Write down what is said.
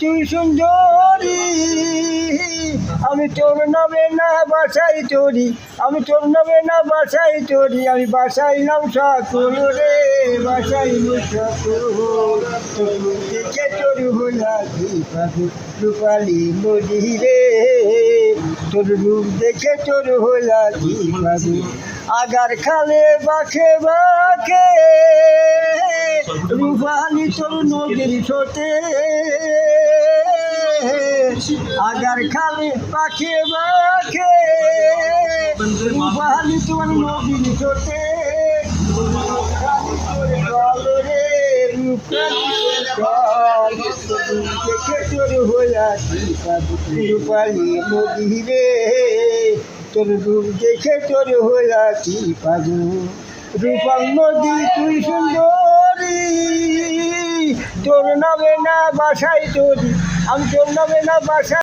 তুই সুন্দরী। আমি তোর নামে না বাসাই তোরি। আমি তোর নামে না বাসাই তোরি। আমি বাসাইলাম সকল রে তোর দেখে তোর হইয়া পাবি রূপালি নদী রে। তোর রূপ দেখে তোর হইয়া পাবি আগার খালে বাখে বাঁকে রূপালি তোর নদীর ছোটে আগার খালে পাখে বাখে রূপালি তোর নদীর ছোটে রূপালি নদী রে তোর রূপ দেখে তোর হইয়া কি পাবো রূপাল নদী তুই সুন্দরী তোর নামে না বাসায় চোর আমি তোর নামে না বাসাই